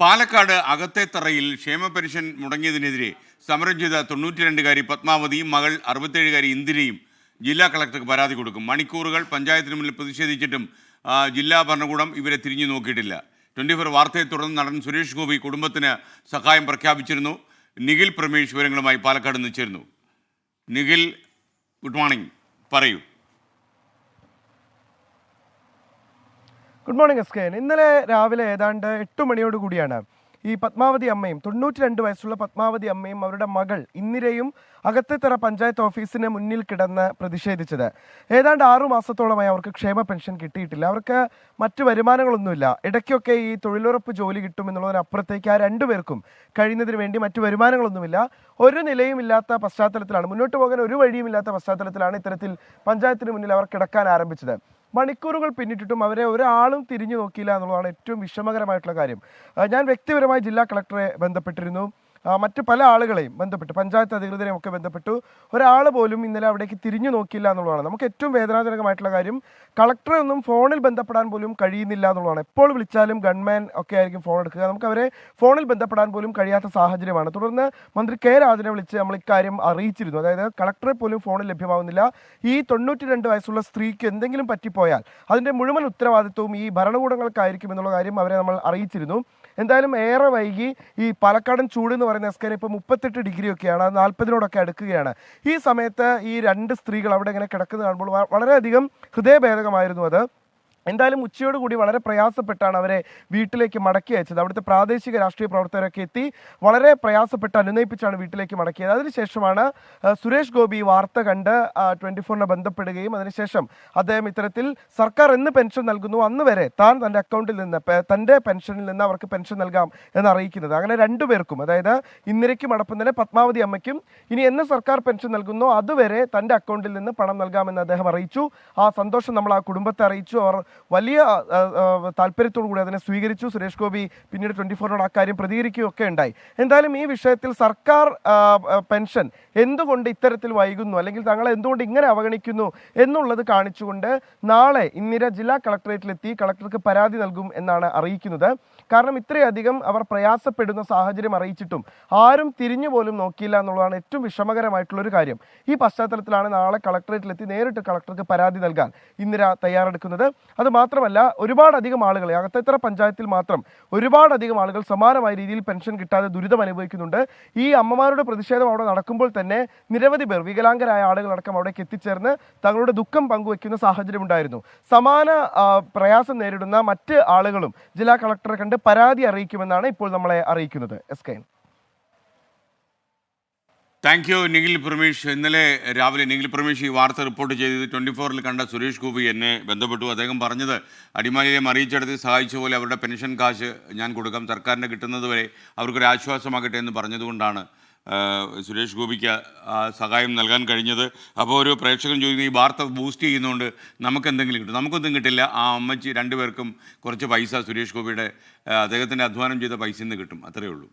പാലക്കാട് അകത്തേത്തറയിൽ ക്ഷേമ പെൻഷൻ മുടങ്ങിയതിനെതിരെ സമരം ചെയ്ത തൊണ്ണൂറ്റിരണ്ടുകാരി പത്മാവതിയും മകൾ അറുപത്തേഴുകാരി ഇന്ദിരയും ജില്ലാ കളക്ടർക്ക് പരാതി കൊടുക്കും. മണിക്കൂറുകൾ പഞ്ചായത്തിന് മുന്നിൽ പ്രതിഷേധിച്ചിട്ടും ജില്ലാ ഭരണകൂടം ഇവരെ തിരിഞ്ഞു നോക്കിയിട്ടില്ല. ട്വന്റി ഫോർ വാർത്തയെ തുടർന്ന് നടൻ സുരേഷ് ഗോപി കുടുംബത്തിന് സഹായം പ്രഖ്യാപിച്ചിരുന്നു. നിഖിൽ പ്രമേഷ് വിവരങ്ങളുമായി പാലക്കാട് നിന്ന് ചേരുന്നു നിഖിൽ ഗുഡ് മോർണിംഗ്. പറയൂ. ഗുഡ് മോർണിംഗ് എസ് കെ ഇന്നലെ രാവിലെ ഏതാണ്ട് എട്ട് മണിയോട് കൂടിയാണ് ഈ പത്മാവതി അമ്മയും തൊണ്ണൂറ്റി രണ്ട് വയസ്സുള്ള പത്മാവതി അമ്മയും അവരുടെ മകൾ ഇന്ദിരയും അകത്തേത്തറ പഞ്ചായത്ത് ഓഫീസിന് മുന്നിൽ കിടന്ന് പ്രതിഷേധിച്ചത്. ഏതാണ്ട് ആറു മാസത്തോളമായി അവർക്ക് ക്ഷേമ പെൻഷൻ കിട്ടിയിട്ടില്ല. അവർക്ക് മറ്റ് വരുമാനങ്ങളൊന്നുമില്ല. ഇടയ്ക്കൊക്കെ ഈ തൊഴിലുറപ്പ് ജോലി കിട്ടും എന്നുള്ളതിനപ്പുറത്തേക്ക് ആ രണ്ടുപേർക്കും കഴിയുന്നതിന് വേണ്ടി മറ്റു വരുമാനങ്ങളൊന്നുമില്ല. ഒരു നിലയും ഇല്ലാത്ത പശ്ചാത്തലത്തിലാണ്. മുന്നോട്ട് പോകാൻ ഒരു വഴിയും ഇല്ലാത്ത പശ്ചാത്തലത്തിലാണ് ഇത്തരത്തിൽ പഞ്ചായത്തിന് മുന്നിൽ അവർ കിടക്കാൻ ആരംഭിച്ചത്. മണിക്കൂറുകൾ പിന്നിട്ടിട്ടും അവരെ ഒരാളും തിരിഞ്ഞു നോക്കിയില്ല എന്നുള്ളതാണ് ഏറ്റവും വിഷമകരമായിട്ടുള്ള കാര്യം. ഞാൻ വ്യക്തിപരമായി ജില്ലാ കളക്ടറെ ബന്ധപ്പെട്ടിരുന്നു. മറ്റ് പല ആളുകളെയും ബന്ധപ്പെട്ടു പഞ്ചായത്ത് അധികൃതരെയും ഒക്കെ ബന്ധപ്പെട്ടു ഒരാൾ പോലും ഇന്നലെ അവിടേക്ക് തിരിഞ്ഞു നോക്കിയില്ല എന്നുള്ളതാണ്. നമുക്ക് ഏറ്റവും വേദനാജനകമായിട്ടുള്ള കാര്യം കളക്ടറെ ഒന്നും ഫോണിൽ ബന്ധപ്പെടാൻ പോലും കഴിയുന്നില്ല എന്നുള്ളതാണ്. എപ്പോൾ വിളിച്ചാലും ഗൺമാൻ ഒക്കെ ആയിരിക്കും ഫോൺ എടുക്കുക. നമുക്ക് അവരെ ഫോണിൽ ബന്ധപ്പെടാൻ പോലും കഴിയാത്ത സാഹചര്യമാണ്. തുടർന്ന് മന്ത്രി കെ രാജനെ വിളിച്ച് നമ്മൾ ഇക്കാര്യം അറിയിച്ചിരുന്നു. അതായത് കളക്ടറെ പോലും ഫോണിൽ ലഭ്യമാവുന്നില്ല. ഈ തൊണ്ണൂറ്റി രണ്ട് വയസ്സുള്ള സ്ത്രീക്ക് എന്തെങ്കിലും പറ്റിപ്പോയാൽ അതിന്റെ മുഴുവൻ ഉത്തരവാദിത്വവും ഈ ഭരണകൂടങ്ങൾക്കായിരിക്കും എന്നുള്ള കാര്യം അവരെ നമ്മൾ അറിയിച്ചിരുന്നു. എന്തായാലും ഏറെ വൈകി ഈ പാലക്കാടൻ ചൂട് എന്ന് പറയുന്ന എസ്കേൻ ഇപ്പോൾ മുപ്പത്തെട്ട് ഡിഗ്രി ഒക്കെയാണ് നാൽപ്പതിനോടൊക്കെ അടുക്കുകയാണ്. ഈ സമയത്ത് ഈ രണ്ട് സ്ത്രീകൾ അവിടെ ഇങ്ങനെ കിടക്കുന്നത് കാണുമ്പോൾ വളരെയധികം ഹൃദയഭേദകമായിരുന്നു അത്. എന്തായാലും ഉച്ചയോടുകൂടി വളരെ പ്രയാസപ്പെട്ടാണ് അവരെ വീട്ടിലേക്ക് മടക്കി അയച്ചത്. അവിടുത്തെ പ്രാദേശിക രാഷ്ട്രീയ പ്രവർത്തകരൊക്കെ എത്തി വളരെ പ്രയാസപ്പെട്ട് അനുനയിപ്പിച്ചാണ് വീട്ടിലേക്ക് മടക്കിയത്. അതിനുശേഷമാണ് സുരേഷ് ഗോപി വാർത്ത കണ്ട് ട്വന്റി ഫോറിനെ ബന്ധപ്പെടുകയും അതിനുശേഷം അദ്ദേഹം ഇത്തരത്തിൽ സർക്കാർ എന്ന് പെൻഷൻ നൽകുന്നു. അന്ന് വരെ താൻ തന്റെ അക്കൗണ്ടിൽ നിന്ന് തന്റെ പെൻഷനിൽ നിന്ന് അവർക്ക് പെൻഷൻ നൽകാം എന്ന് അറിയിക്കുന്നത് അങ്ങനെ രണ്ടുപേർക്കും അതായത് ഇന്ദിരയ്ക്കും അടപ്പം തന്നെ പത്മാവതി അമ്മയ്ക്കും ഇനി എന്ന് സർക്കാർ പെൻഷൻ നൽകുന്നോ അതുവരെ തന്റെ അക്കൗണ്ടിൽ നിന്ന് പണം നൽകാമെന്ന് അദ്ദേഹം അറിയിച്ചു. ആ സന്തോഷം നമ്മൾ ആ കുടുംബത്തെ അറിയിച്ചു. അവർ വലിയ താല്പര്യത്തോടു കൂടി അതിനെ സ്വീകരിച്ചു. സുരേഷ് ഗോപി പിന്നീട് ട്വന്റി ഫോറിനോട് ആ കാര്യം പ്രതികരിക്കുകയൊക്കെ ഉണ്ടായി. എന്തായാലും ഈ വിഷയത്തിൽ സർക്കാർ പെൻഷൻ എന്തുകൊണ്ട് ഇത്തരത്തിൽ വൈകുന്നു? അല്ലെങ്കിൽ തങ്ങളെ എന്തുകൊണ്ട് ഇങ്ങനെ അവഗണിക്കുന്നു എന്നുള്ളത് കാണിച്ചുകൊണ്ട് നാളെ ഇന്ദിര ജില്ലാ കളക്ടറേറ്റിലെത്തി കളക്ടർക്ക് പരാതി നൽകും എന്നാണ് അറിയിക്കുന്നത്. കാരണം ഇത്രയധികം അവർ പ്രയാസപ്പെടുന്ന സാഹചര്യം അറിയിച്ചിട്ടും ആരും തിരിഞ്ഞു പോലും നോക്കിയില്ല എന്നുള്ളതാണ് ഏറ്റവും വിഷമകരമായിട്ടുള്ളൊരു കാര്യം. ഈ പശ്ചാത്തലത്തിലാണ് നാളെ കളക്ടറേറ്റിലെത്തി നേരിട്ട് കളക്ടർക്ക് പരാതി നൽകാൻ ഇന്ദിര തയ്യാറെടുക്കുന്നത്. അത് മാത്രമല്ല ഒരുപാടധികം ആളുകൾ അകത്തേത്തറ പഞ്ചായത്തിൽ മാത്രം ഒരുപാടധികം ആളുകൾ സമാനമായ രീതിയിൽ പെൻഷൻ കിട്ടാതെ ദുരിതം അനുഭവിക്കുന്നുണ്ട്. ഈ അമ്മമാരുടെ പ്രതിഷേധം അവിടെ നടക്കുമ്പോൾ തന്നെ നിരവധി പേർ വികലാംഗരായ ആളുകളടക്കം അവിടേക്ക് എത്തിച്ചേർന്ന് തങ്ങളുടെ ദുഃഖം പങ്കുവെക്കുന്ന സാഹചര്യം ഉണ്ടായിരുന്നു. സമാന പ്രയാസം നേരിടുന്ന മറ്റ് ആളുകളും ജില്ലാ കളക്ടറെ കണ്ട് പരാതി അറിയിക്കുമെന്നാണ് ഇപ്പോൾ നമ്മളെ അറിയിക്കുന്നത്. S K thank you Nikhil Pramesh ഇന്നലെ രാവിലെ നിഖിൽ പ്രമേഷ് ഈ വാർത്ത റിപ്പോർട്ട് ചെയ്തത് ട്വന്റി ഫോറിൽ കണ്ട സുരേഷ് ഗോപി എന്നെ ബന്ധപ്പെട്ടു. അദ്ദേഹം പറഞ്ഞത് അടിമാലിയെ മറിയിച്ചെടുത്ത് സഹായിച്ച പോലെ അവരുടെ പെൻഷൻ കാശ് ഞാൻ കൊടുക്കാം സർക്കാരിന്റെ കിട്ടുന്നത് വരെ അവർക്കൊരു ആശ്വാസമാകട്ടെ എന്ന് പറഞ്ഞതുകൊണ്ടാണ് സുരേഷ് ഗോപിക്ക് ആ സഹായം നൽകാൻ കഴിഞ്ഞത്. അപ്പോൾ ഒരു പ്രേക്ഷകൻ ചോദിക്കുന്ന ഈ വാർത്ത ബൂസ്റ്റ് ചെയ്യുന്നതുകൊണ്ട് നമുക്ക് എന്തെങ്കിലും കിട്ടും? നമുക്കൊന്നും കിട്ടില്ല. ആ അമ്മച്ചി രണ്ടുപേർക്കും കുറച്ച് പൈസ സുരേഷ് ഗോപിയുടെ അദ്ദേഹത്തിന്റെ അധ്വാനം ചെയ്ത പൈസയിൽ നിന്ന് കിട്ടും. അത്രയേ ഉള്ളൂ.